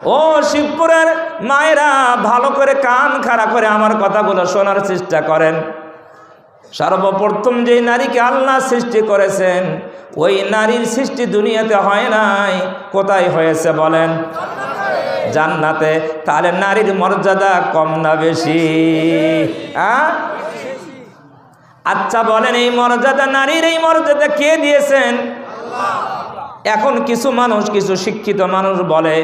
ও শিবপুরের মায়েরা ভালো করে কান খাড়া করে আমার কথাগুলো শোনার চেষ্টা করেন। সর্বপ্রথম যে নারীকে আল্লাহ সৃষ্টি করেছেন, ওই নারীর সৃষ্টি দুনিয়াতে হয় নাই, কোথায় হয়েছে বলেন? জান্নাতে। তাহলে নারীর মর্যাদা কম না বেশি? আচ্ছা বলেন, এই মর্যাদা নারীর, এই মর্যাদা কে দিয়েছেন? এখন কিছু মানুষ, কিছু শিক্ষিত মানুষ বলে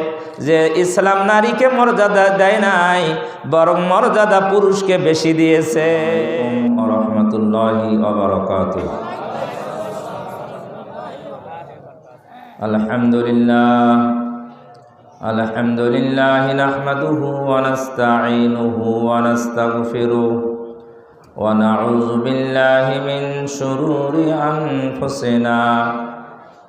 যে ইসলাম নারীকে মর্যাদা দেয় নাই, বরং মর্যাদা পুরুষকে বেশি দিয়েছে। আলহামদুলিল্লাহ আলহামদুলিল্লাহ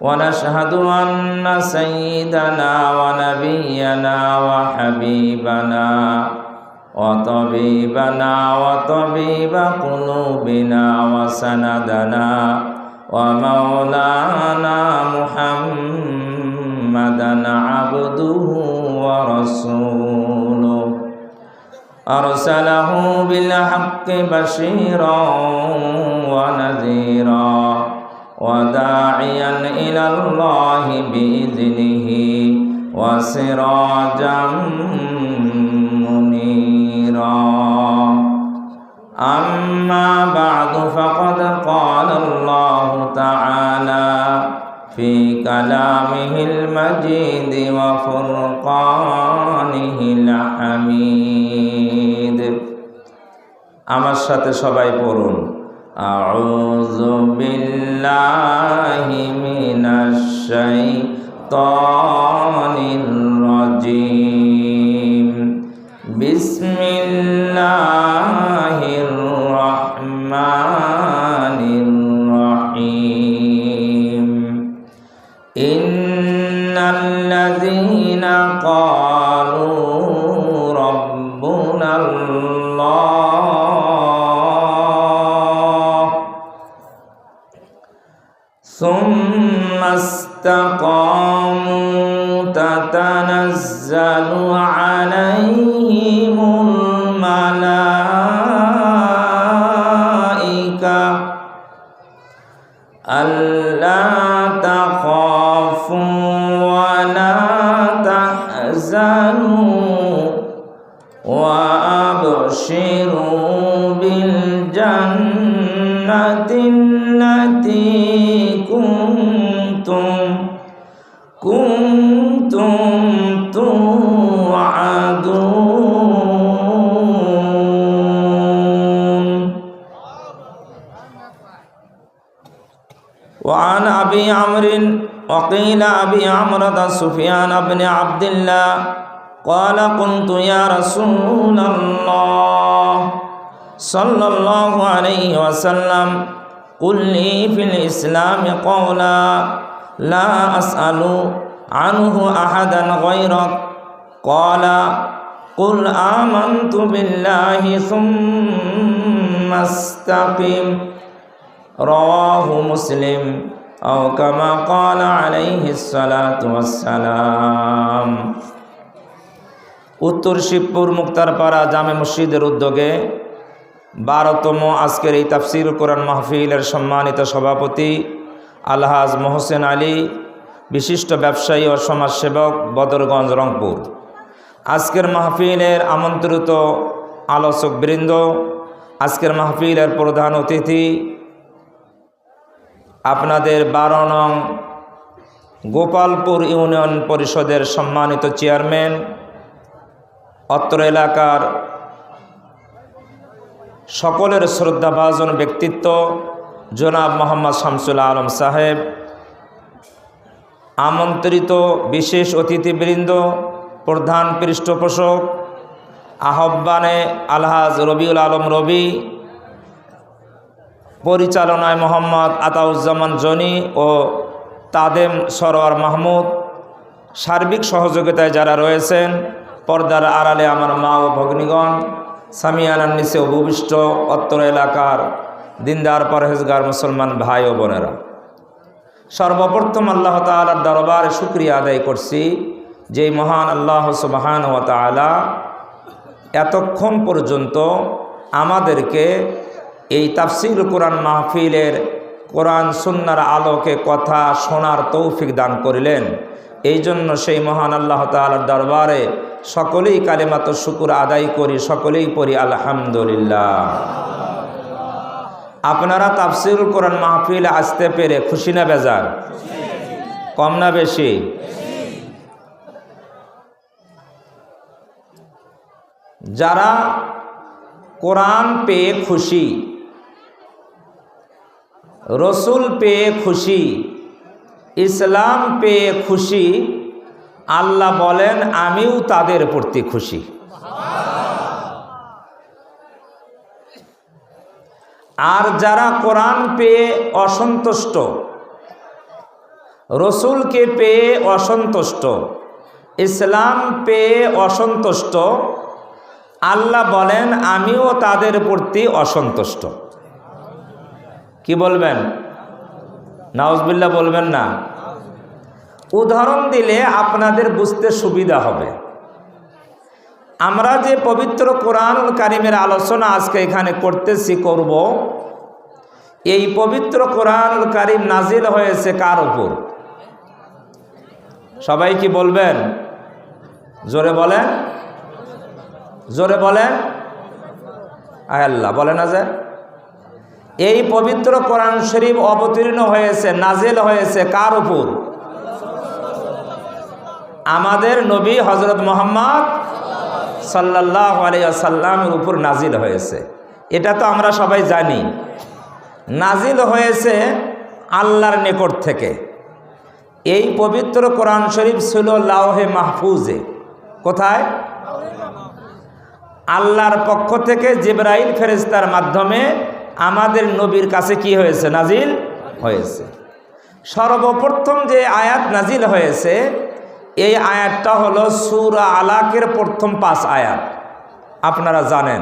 ونشهد أن سيدنا ونبينا وحبيبنا وطبيبنا وطبيب قلوبنا وسندنا ومولانا محمدا عبده ورسوله أرسله بالحق بشيرا ونذيرا وداعيا إلى الله بإذنه وسراجا منيرا أما بعد فقد قال الله تعالى في كلامه المجيد وفرقانه الحميد আমার সাথে সবাই পড়ুন أعوذ بالله من الشيطان الرجيم بسم الله الرحمن الرحيم إن الذين قالوا وعن أبي عمرو وقيل أبي عمرو سفيان بن عبد الله قال قلت يا رسول الله صلى الله عليه وسلم قل لي في الإسلام قولا لا أسأل عنه أحدا غيرك قال قل آمنت بالله ثم استقم رواه مسلم أو كما قال عليه الصلاة والسلام উত্তর শিবপুর মুক্তারপাড়া জামে মসজিদের উদ্যোগে বারোতম আজকের এই তাফসির কোরআন মাহফিলের সম্মানিত সভাপতি আলহাজ মোহসেন আলী বিশিষ্ট ব্যবসায়ী ও সমাজসেবক বদরগঞ্জ রংপুর আজকের মাহফিলের আমন্ত্রিত আলোচক বৃন্দ আজকের মাহফিলের প্রধান অতিথি আপনাদের বারো নং গোপালপুর ইউনিয়ন পরিষদের সম্মানিত চেয়ারম্যান, অত্র এলাকার সকলের শ্রদ্ধাভাজন ব্যক্তিত্ব, জনাব মোহাম্মদ শামসুল আলম সাহেব, আমন্ত্রিত বিশেষ অতিথিবৃন্দ, প্রধান পৃষ্ঠপোষক, আহ্বানে আলহাজ রবিউল আলম রবি পরিচালনায় মোহাম্মদ আতাউজ্জামান জনি ও তাদেম সরোয়ার মাহমুদ। সার্বিক সহযোগিতায় যারা রয়েছেন, পর্দার আড়ালে আমার মা ও ভগ্নীগণ সামিয়ানার নিচে অভূবিষ্ট অত্তর এলাকার দিনদার পরহেজগার মুসলমান ভাই ও বোনেরা। সর্বপ্রথম আল্লাহ তালার দরবারে শুক্রিয়া আদায় করছি যেই মহান আল্লাহ সুবাহান ও তালা এতক্ষণ পর্যন্ত আমাদেরকে এই তাফসিল কোরআন মাহফিলের কোরআন সুন্নার আলোকে কথা শোনার তৌফিক দান করিলেন। এই জন্য সেই মহান আল্লাহ তালার দরবারে সকলেই কালেমাত শুকুর আদায় করি, সকলেই পড়ি, আলহামদুলিল্লাহ। আপনারা তাফসিল কোরআন মাহফিলে আসতে পেরে খুশি না বেজার? কম না বেশি? যারা কোরআন পেয়ে খুশি রসুল পেয়ে খুশি, ইসলাম পেয়ে খুশি, আল্লাহ বলেন, আমিও তাদের প্রতি খুশি। আর যারা কোরআন পেয়ে অসন্তুষ্ট, রসুলকে পেয়ে অসন্তুষ্ট, ইসলাম পেয়ে অসন্তুষ্ট, আল্লাহ বলেন, আমিও তাদের প্রতি অসন্তুষ্ট। কি বলবেন? নাউজবিল্লা বলবেন না। উদাহরণ দিলে আপনাদের বুঝতে সুবিধা হবে। আমরা যে পবিত্র কোরআন কারিমের আলোচনা আজকে এখানে করতেছি, করব। এই পবিত্র কোরআনুল কারিম নাজিল হয়েছে কার উপর? সবাই কি বলবেন? জোরে বলেন। জোরে বলেন। আয় আল্লাহ, বলে না এই পবিত্র কোরআন শরীফ অবতীর্ণ হয়েছে, নাজিল হয়েছে কার উপর? আমাদের নবী হজরত মোহাম্মদ সাল্লাহ আলিয়াসাল্লামের উপর নাজিল হয়েছে। এটা তো আমরা সবাই জানি। নাজিল হয়েছে আল্লাহর নিকট থেকে। এই পবিত্র কোরআন শরীফ ছিল লাউহে মাহফুজে। কোথায়? আল্লাহর পক্ষ থেকে জিব্রাইল ফেরেস্তার মাধ্যমে আমাদের নবীর কাছে কি হয়েছে নাজিল? হয়েছে। সর্বপ্রথম যে আয়াত নাজিল হয়েছে, এই আয়াতটা হলো সুরা আলাকের প্রথম পাঁচ আয়াত। আপনারা জানেন,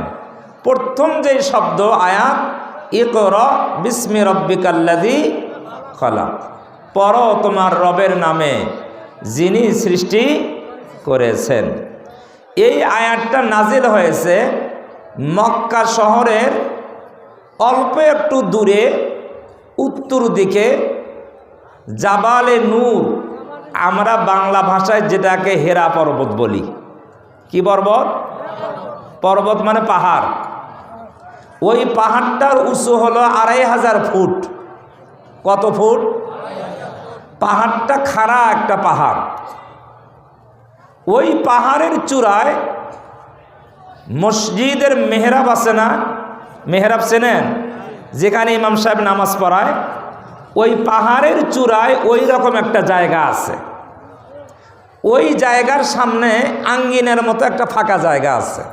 প্রথম যে শব্দ আয়াত, ইকর বিস্মি রব্বিকাল্লাদি খলা পর তোমার রবের নামে, যিনি সৃষ্টি করেছেন। এই আয়াতটা নাজিল হয়েছে মক্কা শহরের অল্প একটু দূরে, উত্তর দিকে, জাবালে নূর, আমরা বাংলা ভাষায় যেটাকে হেরা পর্বত বলি। কি পর্বত? পর্বত মানে পাহাড়। ওই পাহাড়টার উঁচু হলো আড়াই হাজার ফুট। কত ফুট? পাহাড়টা খাড়া একটা পাহাড়। ওই পাহাড়ের চূড়ায় মসজিদের মেহরাব আছে না? মেহরাব চেনেন? যেখানে ইমাম সাহেব নামাজ পড়ায়, ওই পাহাড়ের চূড়ায় ওই রকম একটা জায়গা আছে। ওই জায়গার সামনে আঙ্গিনের মতো একটা ফাঁকা জায়গা আছে।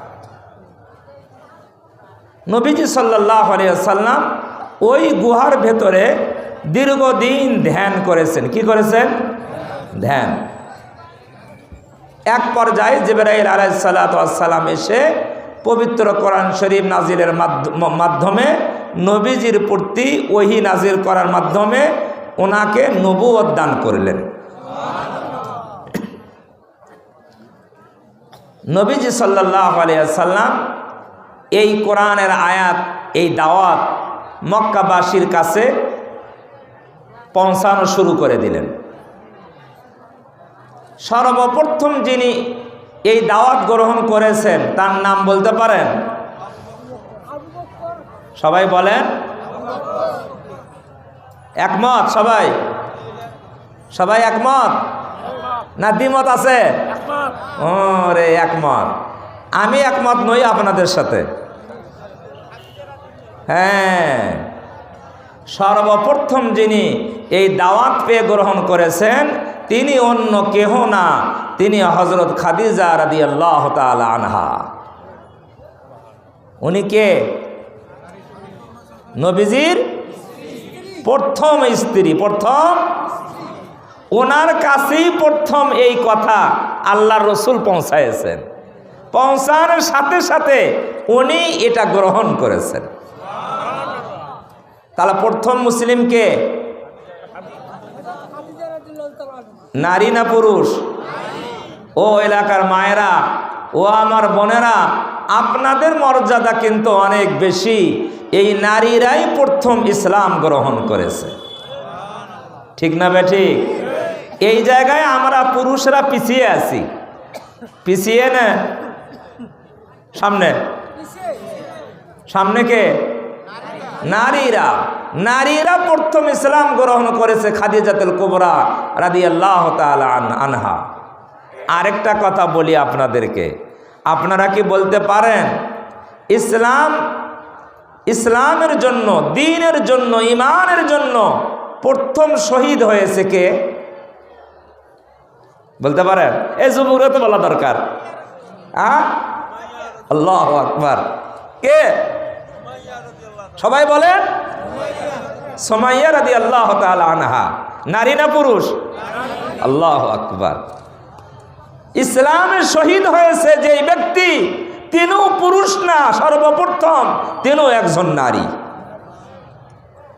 নবীজি সাল্লাহ সাল্লাম ওই গুহার ভেতরে দীর্ঘদিন ধ্যান করেছেন। কি করেছেন? ধ্যান। এক পর্যায়ে জিবরাইল আলাইসাল্লাম এসে পবিত্র কোরআন শরীফ নাজিরের মাধ্যমে নবীজির প্রতি ওহি নাজির করার মাধ্যমে ওনাকে নবুয়ত দান করলেন। নবীজি সাল্লাহ আলিয়াল্লাম এই কোরআনের আয়াত, এই দাওয়াত মক্কাবাসীর কাছে পৌঁছানো শুরু করে দিলেন। সর্বপ্রথম যিনি এই দাওয়াত গ্রহণ করেছেন, তার নাম বলতে পারেন? সবাই বলেন। একমত সবাই? সবাই একমত? না দ্বিমত আছে? ও রে, একমত। আমি একমত নই আপনাদের সাথে। হ্যাঁ। সর্বপ্রথম যিনি এই দাওয়াত পেয়ে গ্রহণ করেছেন তিনি অন্য কেহ না। তিনি হজরত খাদিজা রাদি আল্লাহ আনহা। উনি কে? নবীজির প্রথম স্ত্রী, প্রথম ওনার কাছেই প্রথম এই কথা আল্লাহ রসুল পৌঁছাইছেন পৌঁছানোর সাথে সাথে উনি এটা গ্রহণ করেছেন। তাহলে প্রথম মুসলিমকে নারী না পুরুষ? ও এলাকার মায়েরা, ও আমার বোনেরা, আপনাদের মর্যাদা কিন্তু অনেক বেশি। এই নারীরাই প্রথম ইসলাম গ্রহণ করেছে। ঠিক না বে ঠিক? এই জায়গায় আমরা পুরুষরা পিছিয়ে আছি। পিছিয়ে না? সামনে? সামনে কে? নারীরা। নারীরা প্রথম ইসলাম গ্রহণ করেছে খাদিজাতুল কুবরা রাদি আল্লাহ আনহা। আরেকটা কথা বলি আপনাদেরকে। আপনারা কি বলতে পারেন, ইসলাম, ইসলামের জন্য, দিনের জন্য ইমানের জন্য প্রথম শহীদ হয়েছে কে? বলতে পারেন? এই যুবকরা তো বলা দরকার। আল্লাহ আকবার। কে? সবাই বলেন। সোমাইয়া রাদি আল্লাহ আনহা। নারী না পুরুষ? আল্লাহ আকবার। ইসলামে শহীদ হয়েছে যে ব্যক্তি, তিনিও পুরুষ না, সর্বপ্রথম তিনিও একজন নারী।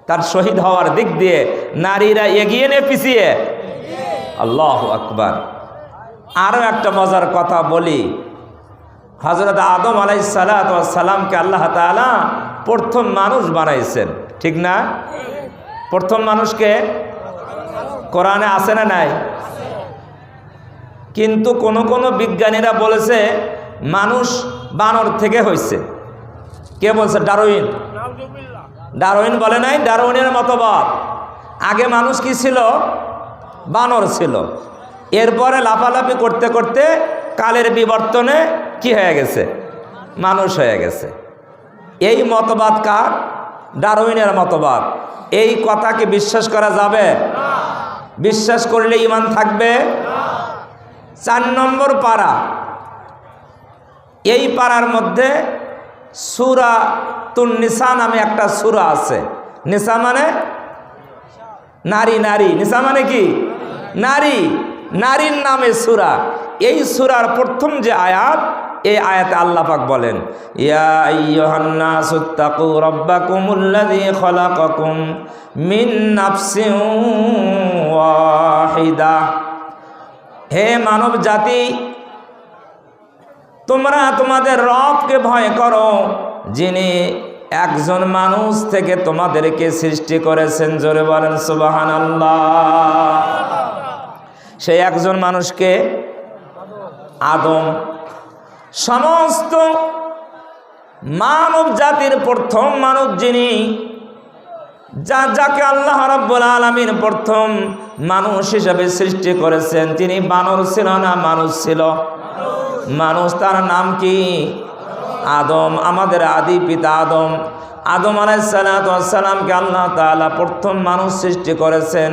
তার শহীদ হওয়ার দিক দিয়ে নারীরা এগিয়ে নে পিছিয়ে। আল্লাহ আকবার। আরও একটা মজার কথা বলি। হজরত আদম আলাই সালামকে আল্লাহ তালা প্রথম মানুষ বানাইছেন, ঠিক না? প্রথম মানুষকে কোরআনে আসে না নাই? কিন্তু কোন কোন বিজ্ঞানীরা বলেছে, মানুষ বানর থেকে হয়েছে কে বলছে? ডারউইন। ডারউইন বলে নাই? ডারউইনের মতবাদ। আগে মানুষ কি ছিল? বানর ছিল। এরপরে লাফালাফি করতে করতে কালের বিবর্তনে কি হয়ে গেছে? মানুষ হয়ে গেছে। এই মতবাদ কার? ডারউইনের মতবাদ। এই কথাকে বিশ্বাস করা যাবে? বিশ্বাস করলে ইমান থাকবে? চার নম্বর পাড়া এই পাড়ার মধ্যে সুরা তুন নিসা নামে একটা সুরা আছে। নিসা মানে? নারী নারী। নিসা মানে কি? নারী। নারীর নামে সুরা। এই সুরার প্রথম যে আয়াত এই আয়াতে আল্লাহ পাক বলেন, ইয়া তাকু ওয়াহিদা। হে মানব জাতি তোমরা তোমাদের রবকে ভয় করো, যিনি একজন মানুষ থেকে তোমাদেরকে সৃষ্টি করেছেন। জোরে বলেন সুবাহান সেই একজন মানুষকে আদম সমস্ত মানব জাতির প্রথম মানব যিনি, যা যাকে আল্লাহ রব্বুল আলমীর প্রথম মানুষ হিসাবে সৃষ্টি করেছেন, তিনি বানর ছিল না মানুষ ছিল? মানুষ, তার নাম কি? আদম, আমাদের আদি পিতা আদম। আদম আলাইসালামকে আল্লাহ তালা প্রথম মানুষ সৃষ্টি করেছেন।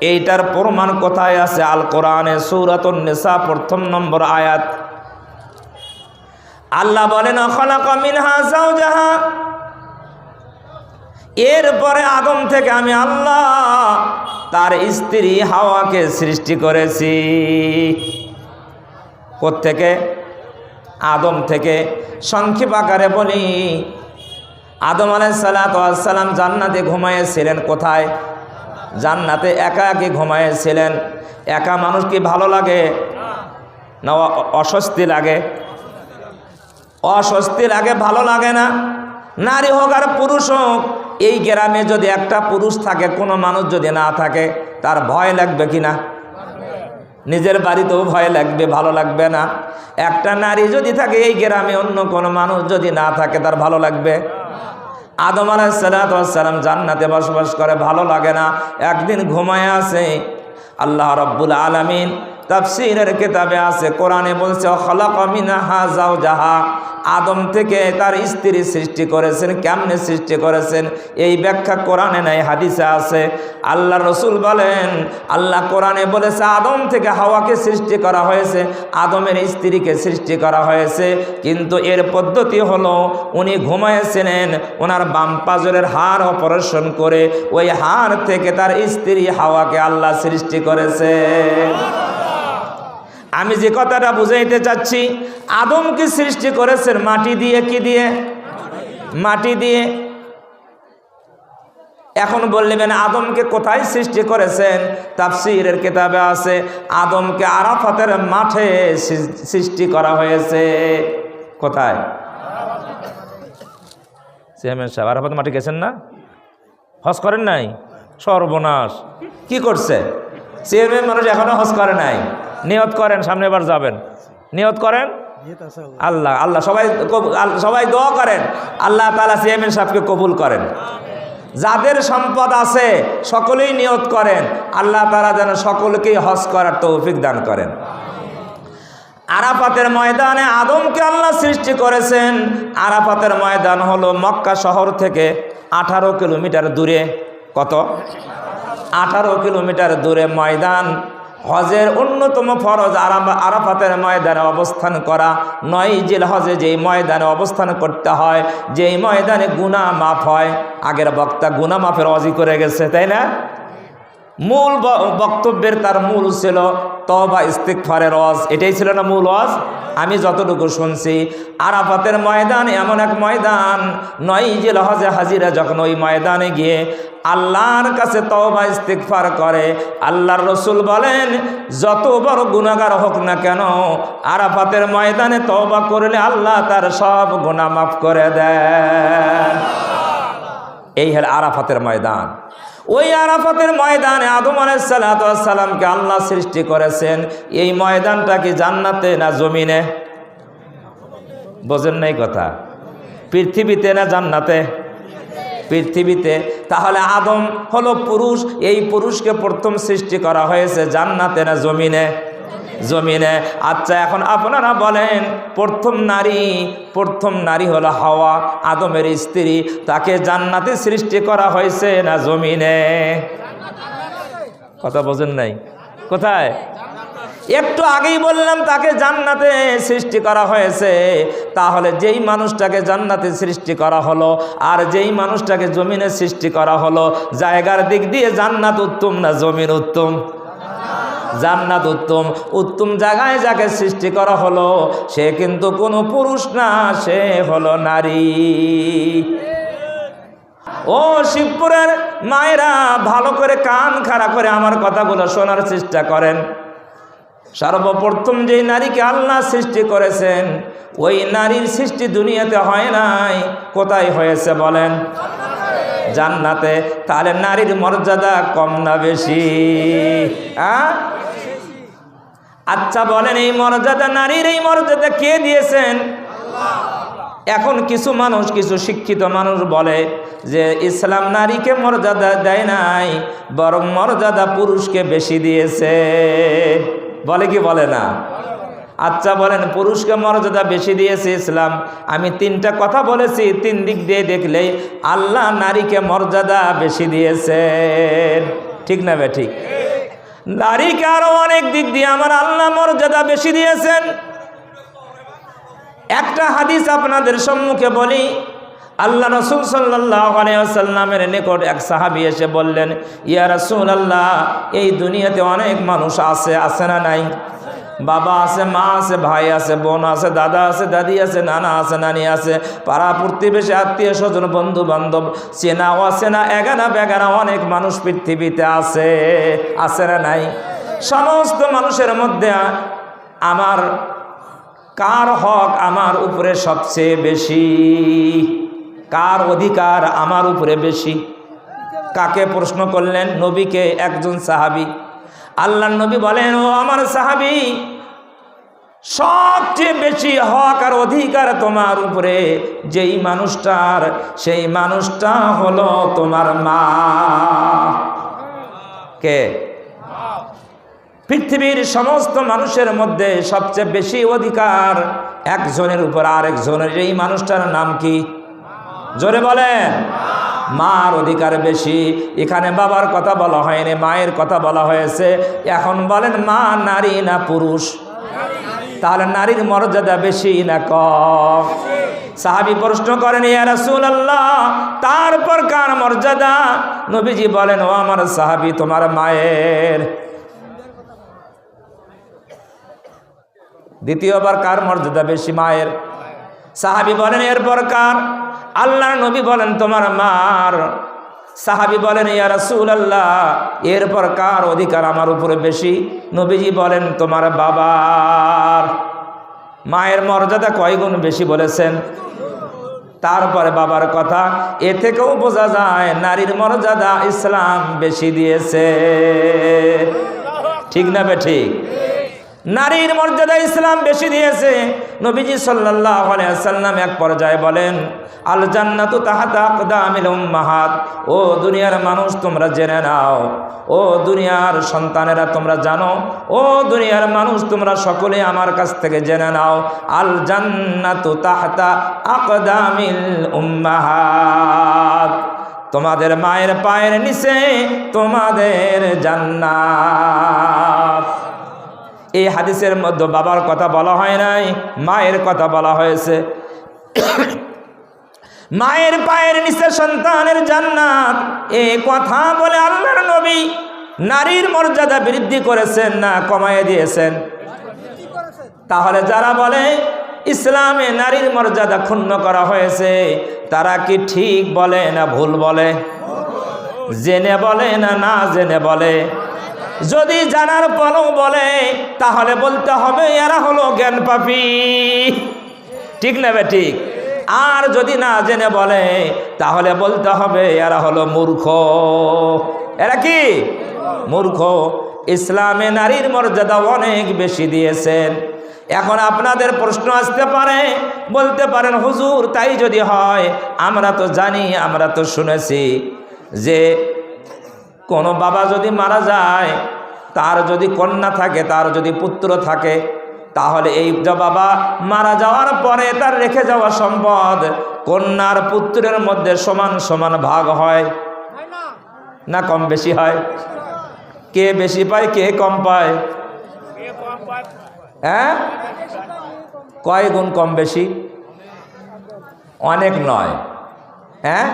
এইটার প্রমাণ কোথায় আছে? আল কোরআনে সৌরাতুন নেশা প্রথম নম্বর আয়াত। আল্লাহ বলেন মিনহা জাহা এরপরে আদম থেকে আমি আল্লাহ, তার স্ত্রী হাওয়াকে সৃষ্টি করেছি। থেকে আদম থেকে। সংক্ষেপ আকারে বলি, আদম আলাইসালাম জান্নাতে ঘুমাইয়েছিলেন কোথায়? জান্নাতে একা একে ঘুমাইয়েছিলেন। একা মানুষ কি ভালো লাগে? না অস্বস্তি লাগে? অস্বস্তি আগে ভালো লাগে না। নারী হোক আর পুরুষ হোক, এই গ্রামে যদি একটা পুরুষ থাকে, কোনো মানুষ যদি না থাকে, তার ভয় লাগবে কি না? নিজের বাড়িতেও ভয় লাগবে, ভালো লাগবে না। একটা নারী যদি থাকে, এই গ্রামে অন্য কোনো মানুষ যদি না থাকে, তার ভালো লাগবে। আদম আলাহিসাল্লাম জান্নাতে বসবাস করে, ভালো লাগে না। একদিন ঘুমায় আছে আল্লাহ রব্বুল আলমিন তাফসিরের কেতাবে আছে, কোরআনে বলছে আদম থেকে তার স্ত্রী সৃষ্টি করেছেন, কেমনে সৃষ্টি করেছেন, এই ব্যাখ্যা কোরআনে নাই, হাদিসে আছে। আল্লাহ রসুল বলেন, আল্লাহ কোরআনে বলেছে, আদম থেকে হাওয়াকে সৃষ্টি করা হয়েছে, আদমের স্ত্রীকে সৃষ্টি করা হয়েছে, কিন্তু এর পদ্ধতি হলো, উনি ঘুমাইছিলেন ওনার বাম পাজরের অপারেশন করে, ওই হাড় থেকে তার স্ত্রী হাওয়াকে আল্লাহ সৃষ্টি করেছে। আমি যে কথাটা বুঝাইতে চাচ্ছি আদমকে সৃষ্টি করেছেন মাটি দিয়ে কি দিয়ে? মাটি দিয়ে। এখন বললেন আদমকে কোথায় সৃষ্টি করেছেন? তাফসিরের কিতাবে আছে আদমকে আরাফাতের মাঠে সৃষ্টি করা হয়েছে। কোথায়? চেয়ারম্যান আরাফাত মাঠে গেছেন না? হজ করেন নাই? সর্বনাশ। কি করছে? চেয়ারম্যান মানুষ এখনও হজ করে নাই। নিয়ত করেন, সামনে এবার যাবেন। নিয়ত করেন? আল্লাহ আল্লাহ, সবাই সবাই দোয়া করেন। আল্লাহ তালা চেয়ারম্যান সাহেবকে কবুল করেন। যাদের সম্পদ আছে, সকলেই নিয়ত করেন। আল্লাহ তালা যেন সকলকেই হজ করার তৌফিক দান করেন। আরাফাতের ময়দানে আদমকে আল্লাহ সৃষ্টি করেছেন। আরাফাতের ময়দান হলো মক্কা শহর থেকে আঠারো কিলোমিটার দূরে। কত? আঠারো কিলোমিটার দূরে ময়দান। হজের অন্যতম ফরজ আরাফাতের ময়দানে অবস্থান করা। নয় জিল হজে যেই ময়দানে অবস্থান করতে হয়, যেই ময়দানে গুণা মাফ হয়। আগের বক্তা গুণা মাফের অজি করে গেছে, তাই না? মূল বক্তব্যের তার মূল ছিল তবা ইস্তিকফারের ওয়াজ। এটাই ছিল না মূল ওয়াজ? আমি যতটুকু শুনছি, আরাফাতের ময়দান এমন এক ময়দান। নয় যে লহজে হাজিরা যখন ওই ময়দানে গিয়ে আল্লাহর কাছে তওবা ইস্তিকফার করে, আল্লাহর রসুল বলেন, যত বড় গুণাগার হোক না কেন, আরাফাতের ময়দানে তওবা করলে আল্লাহ তার সব গুণা মাফ করে দেন। এই হল আরাফাতের ময়দান। ওই আরাফাতের ময়দানে আদম আলাইসালামকে আল্লাহ সৃষ্টি করেছেন। এই ময়দানটা কি জান্নাতে না জমিনে? বোঝেন নাই কথা? পৃথিবীতে না জান্নাতে? পৃথিবীতে, তাহলে আদম হলো পুরুষ, এই পুরুষকে প্রথম সৃষ্টি করা হয়েছে জান্নাতে না জমিনে? জমিনে। আচ্ছা এখন আপনারা বলেন, প্রথম নারী প্রথম নারী হলো হাওয়া, আদমের স্ত্রী, তাকে জান্নাতে সৃষ্টি করা হয়েছে না জমিনে? কথা বোঝেন নাই? কোথায়? একটু আগেই বললাম, তাকে জান্নাতে সৃষ্টি করা হয়েছে। তাহলে যেই মানুষটাকে জান্নাতে সৃষ্টি করা হলো, আর যেই মানুষটাকে জমিনে সৃষ্টি করা হলো, জায়গার দিক দিয়ে জান্নাত উত্তম না জমিন উত্তম? জান্নাত উত্তম। উত্তম জায়গায় যাকে সৃষ্টি করা হলো, সে কিন্তু কোনো পুরুষ না, সে হলো নারী। ও শিবপুরের মায়েরা ভালো করে কান খাড়া করে আমার কথাগুলো শোনার চেষ্টা করেন। সর্বপ্রথম যে নারীকে আল্লাহ সৃষ্টি করেছেন, ওই নারীর সৃষ্টি দুনিয়াতে হয় নাই। কোথায় হয়েছে বলেন? জান্নাতে। তাহলে নারীর মর্যাদা কম না বেশি? আচ্ছা বলেন, এই মর্যাদা নারীর, এই মর্যাদা কে দিয়েছেন? এখন কিছু মানুষ, কিছু শিক্ষিত মানুষ বলে যে ইসলাম নারীকে মর্যাদা দেয় নাই, বরং মর্যাদা পুরুষকে বেশি দিয়েছে। বলে কি বলে না? আচ্ছা বলেন, পুরুষকে মর্যাদা বেশি দিয়েছে ইসলাম। আমি তিনটা কথা বলেছি, তিন দিক দিয়ে দেখলেই আল্লাহ নারীকে মর্যাদা বেশি দিয়েছেন। ঠিক না বে, ঠিক? নারীকে আরও অনেক দিক দিয়ে আমার আল্লাহ মর্যাদা বেশি দিয়েছেন। একটা হাদিস আপনাদের সম্মুখে বলি আল্লাহ রসুল সাল্লামের নিকট এক সাহাবি এসে বললেন, ইয়া রসুল আল্লাহ এই দুনিয়াতে অনেক মানুষ আছে আছে না নাই? বাবা আছে, মা আছে, ভাই আছে, বোন আছে, দাদা আছে, দাদি আছে, নানা আছে, নানি আছে, পাড়া প্রতিবেশী, আত্মীয় স্বজন বন্ধু বান্ধব চেনা অচেনা এগানা বেগানা অনেক মানুষ পৃথিবীতে আছে আছে না নাই? সমস্ত মানুষের মধ্যে আমার কার হক আমার উপরে সবচেয়ে বেশি। কার অধিকার আমার উপরে বেশি? কাকে প্রশ্ন করলেন? নবীকে একজন সাহাবি। আল্লাহ নবী বলেন, ও আমার সাহাবি, সবচেয়ে বেশি হক আর অধিকার তোমার উপরে। যেই মানুষটার, সেই মানুষটা হলো তোমার মা। কে? পৃথিবীর সমস্ত মানুষের মধ্যে সবচেয়ে বেশি অধিকার একজনের উপর আরেকজনের। এই মানুষটার নাম কি? জোরে বলেন। মার অধিকার বেশি। এখানে বাবার কথা বলা হয়নি, মায়ের কথা বলা হয়েছে। এখন বলেন, মা নারী না পুরুষ? তাহলে নারীর মর্যাদা বেশি না কম? সাহাবি প্রশ্ন করেন, ইয়া রাসূলুল্লাহ, তারপর কার মর্যাদা? নবীজি বলেন, ও আমার সাহাবি, তোমার মায়ের। দ্বিতীয়বার কার মর্যাদা বেশি? মায়ের। সাহাবি বলেন, এরপর কার? আল্লাহর নবী বলেন, তোমার মার। সাহাবি বলেন, ইয়া রাসূল আল্লাহ এরপর কার অধিকার আমার উপরে বেশি? নবীজি বলেন, তোমার বাবার। মায়ের মর্যাদা কয় গুণ বেশি বলেছেন। তারপরে বাবার কথা, এ থেকেও বোঝা যায়, নারীর মর্যাদা ইসলাম বেশি দিয়েছে। ঠিক না বে ঠিক? নারীর মর্যাদা ইসলাম বেশি দিয়েছে। নবীজি সাল্লাহ সাল্লাম এক পর্যায়ে বলেন আল জান্নাতু তাহাতা আকদামিল উম্মাহাত। ও দুনিয়ার মানুষ, তোমরা জেনে নাও। ও দুনিয়ার সন্তানেরা, তোমরা জানো। ও দুনিয়ার মানুষ, তোমরা সকলে আমার কাছ থেকে জেনে নাও। আল জান্নাতু তাহাতা আকদামিল উম্মাহাত। তোমাদের মায়ের পায়ের নিচে তোমাদের জান্নাত। এই হাদিসের মধ্যে বাবার কথা বলা হয় নাই, মায়ের কথা বলা হয়েছে। মায়ের পায়ের নিচে সন্তানের জান্নাত, এ কথা বলে আল্লাহর নবী নারীর মর্যাদা বৃদ্ধি করেছেন না কমাইয়ে দিয়েছেন? তাহলে যারা বলে ইসলামে নারীর মর্যাদা ক্ষুণ্ণ করা হয়েছে, তারা কি ঠিক বলে না ভুল বলে? জেনে বলে না না জেনে বলে? যদি জানার পরও বলে, তাহলে বলতে হবে এরা হলো জ্ঞান পাপি। ঠিক না বে ঠিক? আর যদি না জেনে বলে, তাহলে বলতে হবে এরা হলো মূর্খ। এরা কি? মূর্খ। ইসলামে নারীর মর্যাদা অনেক বেশি দিয়েছেন। এখন আপনাদের প্রশ্ন আসতে পারে, বলতে পারেন, হুজুর, তাই যদি হয়, আমরা তো জানি, আমরা তো শুনেছি যে কোনো বাবা যদি মারা যায়, তার যদি কন্যা থাকে, তার যদি পুত্র থাকে, তাহলে এই যে বাবা মারা যাওয়ার পরে তার রেখে যাওয়া সম্পদ কন্যার পুত্রের মধ্যে সমান সমান ভাগ হয় না কম বেশি হয়? কে বেশি পায়, কে কম পায়? হ্যাঁ? কয় গুণ কম বেশি? অনেক নয়। হ্যাঁ?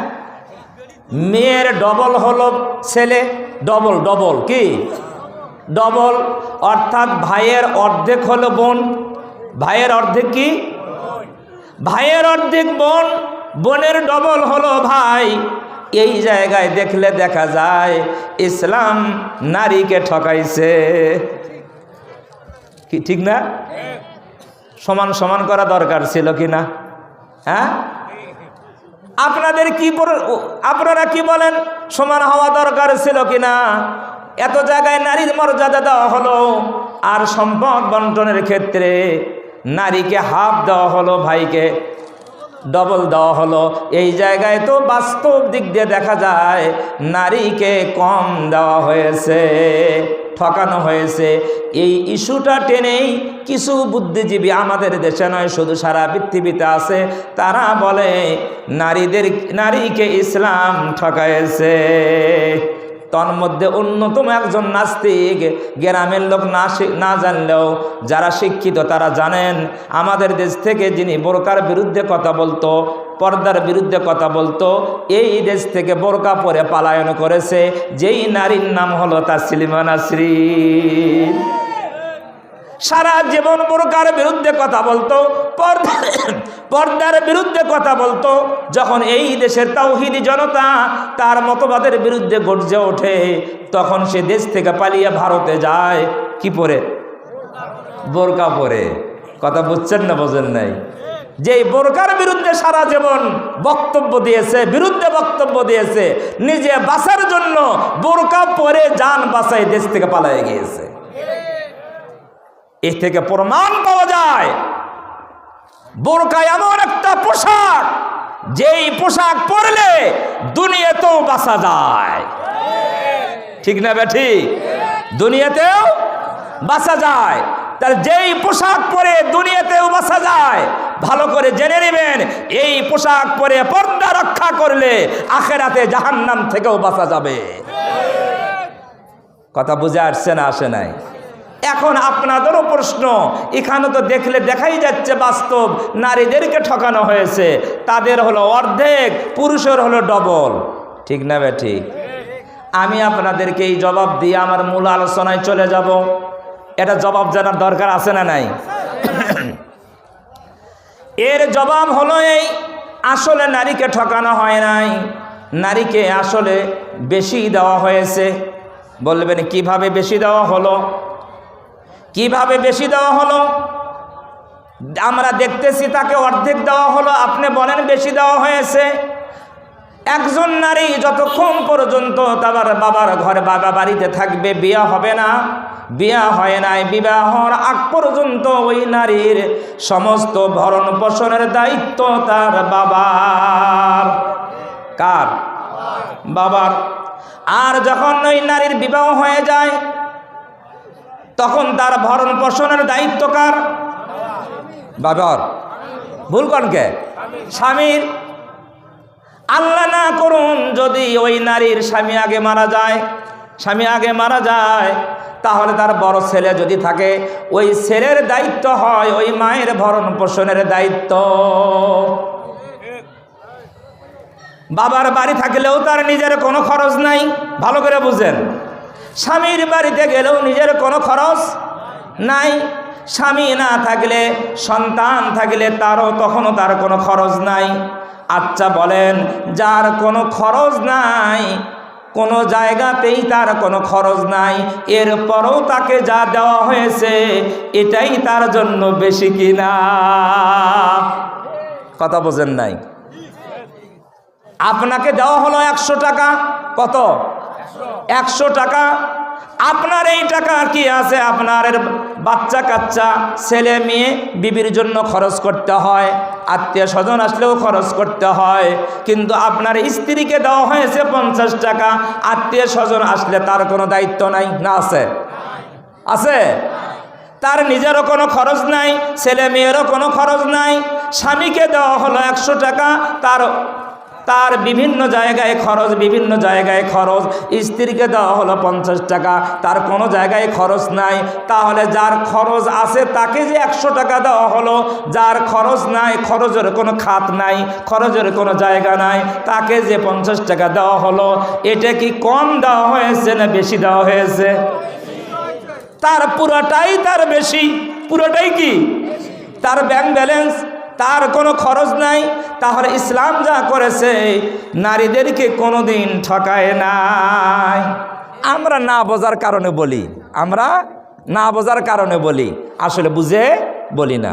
মেয়ের ডবল হলো ছেলে ডবল ডবল কি? ডবল অর্থাৎ ভাইয়ের অর্ধেক হলো বোন, ভাইয়ের অর্ধেক কি? ভাইয়ের অর্ধেক বোন, বোনের ডবল হলো ভাই। এই জায়গায় দেখলে দেখা যায়, ইসলাম নারীকে ঠকাইছে। কি, ঠিক না? সমান সমান করা দরকার ছিল কি না? হ্যাঁ? আপনাদের কি আপনারা কি বলেন? সমান হওয়া দরকার ছিল কিনা? এত জায়গায় নারীর মর্যাদা দেওয়া হলো আর সম্পদ বন্টনের ক্ষেত্রে নারীকে হাফ দেওয়া হলো ভাইকে। ডবল দেওয়া হলো। এই জায়গায় তো বাস্তব দিক দিয়ে দেখা যায়, নারীকে কম দেওয়া হয়েছে, ঠকানো হয়েছে। এই ইস্যুটা টেনেই কিছু বুদ্ধিজীবী আমাদের দেশে নয়, শুধু সারা পৃথিবীতে আছে। তারা বলে, নারীদের, নারীকে ইসলাম ঠকাইছে তন্মধ্যে অন্যতম একজন নাস্তিক। গ্রামের লোক না না জানলেও যারা শিক্ষিত তারা জানেন, আমাদের দেশ থেকে যিনি বোরকার বিরুদ্ধে কথা বলতো, পর্দার বিরুদ্ধে কথা বলতো, এই দেশ থেকে বোরকা পরে পালায়ন করেছে। যেই নারীর নাম হলো তাসলিমা নাসরিন। সারা জীবন বোরকার বিরুদ্ধে কথা বলতো পর্দার বিরুদ্ধে কথা বলতো, যখন এই দেশের তাওহিদি জনতা তার মতবাদের বিরুদ্ধে গর্জে ওঠে, তখন সে দেশ থেকে পালিয়ে ভারতে যায়। কি পরে? বোরকা পরে। কথা বুঝছেন না বোঝেন নাই? যে বোরকার বিরুদ্ধে সারা জীবন বক্তব্য দিয়েছে, বিরুদ্ধে বক্তব্য দিয়েছে, নিজে বাঁচার জন্য বোরকা পরে যান বাঁচাই দেশ থেকে পালিয়ে গিয়েছে। এ থেকে প্রমাণ পাওয়া যায়। বোরকা এমন একটা পোশাক, যেই পোশাক পরলে দুনিয়াতেও বাঁচা যায়। ঠিক না বেঠি? দুনিয়াতেও বাঁচা যায়। তার যেই পোশাক পরে দুনিয়াতেও বাঁচা যায়, ভালো করে জেনে নেবেন, এই পোশাক পরে পর্দা রক্ষা করলে আখেরাতে জাহান্নাম থেকেও বাঁচা যাবে। কথা বুঝে আসছে না আসে নাই? এখন আপনাদেরও প্রশ্ন, এখানে তো দেখলে দেখাই যাচ্ছে বাস্তব, নারীদেরকে ঠকানো হয়েছে, তাদের হলো অর্ধেক, পুরুষের হলো ডবল। ঠিক না বে ঠিক? আমি আপনাদেরকে এই জবাব দিয়ে আমার মূল আলোচনায় চলে যাব। এটা জবাব জানার দরকার আছে না নাই? এর জবাব হলো এই, আসলে নারীকে ঠকানো হয় নাই, নারীকে আসলে বেশি দেওয়া হয়েছে। বলবেন, কীভাবে বেশি দেওয়া হলো? কীভাবে বেশি দেওয়া হলো? আমরা দেখতেছি তাকে অর্ধেক দেওয়া হলো, আপনি বলেন বেশি দেওয়া হয়েছে। একজন নারী যতক্ষণ পর্যন্ত তার বাবার ঘরে বাবা বাড়িতে থাকবে, বিয়া হবে না, বিয়া হয় নাই বিবাহর আগ পর্যন্ত ওই নারীর সমস্ত ভরণ পোষণের দায়িত্ব তার বাবার। কার? বাবার। আর যখন ওই নারীর বিবাহ হয়ে যায় তখন তার ভরণ পোষণের দায়িত্ব কার? বাবার। ভুল কনকে স্বামীর। আল্লাহ না করুন যদি ওই নারীর স্বামী আগে মারা যায়, স্বামী আগে মারা যায়, তাহলে তার বড় ছেলে যদি থাকে, ওই ছেলের দায়িত্ব হয় ওই মায়ের ভরণ পোষণের দায়িত্ব। বাবার বাড়ি থাকলেও তার নিজের কোনো খরচ নাই, ভালো করে বুঝেন। স্বামীর বাড়িতে গেলেও নিজের কোনো খরচ নাই। স্বামী না থাকলে, সন্তান থাকলে তারও তখনও তার কোনো খরচ নাই। আচ্ছা বলেন, যার কোনো খরচ নাই, কোনো জায়গাতেই তার কোনো খরচ নাই। এরপরও তাকে যা দেওয়া হয়েছে, এটাই তার জন্য বেশি কিনা। কথা বোঝেন নাই? আপনাকে দেওয়া হলো একশো টাকা, কত? একশো টাকা। আপনার এই টাকা কি আছে? আপনার বাচ্চা, কাচ্চা, ছেলে, মেয়ে, বিবির জন্য খরচ করতে হয়। আত্মীয় স্বজন আসলেও খরচ করতে হয়। কিন্তু আপনার স্ত্রীকে দেওয়া হয়েছে পঞ্চাশ টাকা। আত্মীয় স্বজন আসলে তার কোনো দায়িত্ব নাই। না আছে? আছে? তার নিজেরও কোনো খরচ নাই, ছেলে মেয়েরও কোনো খরচ নাই। স্বামীকে দেওয়া হলো একশো টাকা, তার তার বিভিন্ন জায়গায় খরচ, বিভিন্ন জায়গায় খরচ। স্ত্রীকে দেওয়া হলো পঞ্চাশ টাকা। তার কোনো জায়গায় খরচ নাই। তাহলে যার খরচ আছে তাকে যে একশো টাকা দেওয়া হলো, যার খরচ নাই, খরচের কোনো খাত নাই, খরচের কোনো জায়গা নাই, তাকে যে পঞ্চাশ টাকা দেওয়া হলো, এটা কি কম দেওয়া হয়েছে না বেশি দেওয়া হয়েছে? তার পুরোটাই তার বেশি। পুরোটাই কি? তার ব্যাংক ব্যালেন্স তার কোনো খরচ নাই, তাহলে ইসলাম যা করেছে, নারীদেরকে কোনো দিন ঠকায় নাই। আমরা না বোঝার কারণে বলি, আমরা না বোঝার কারণে বলি, আসলে বুঝে বলি না।